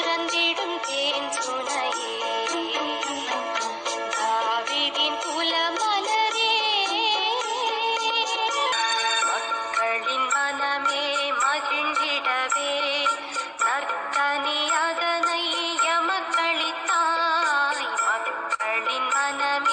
உறந்திடும் தேன் துணையே. தாவிதின் புல மலரே மக்களின் மனமே மகிழ்ந்திடவே. நற்கனியாக நைய மக்களித்தாய். மக்களின் மனமே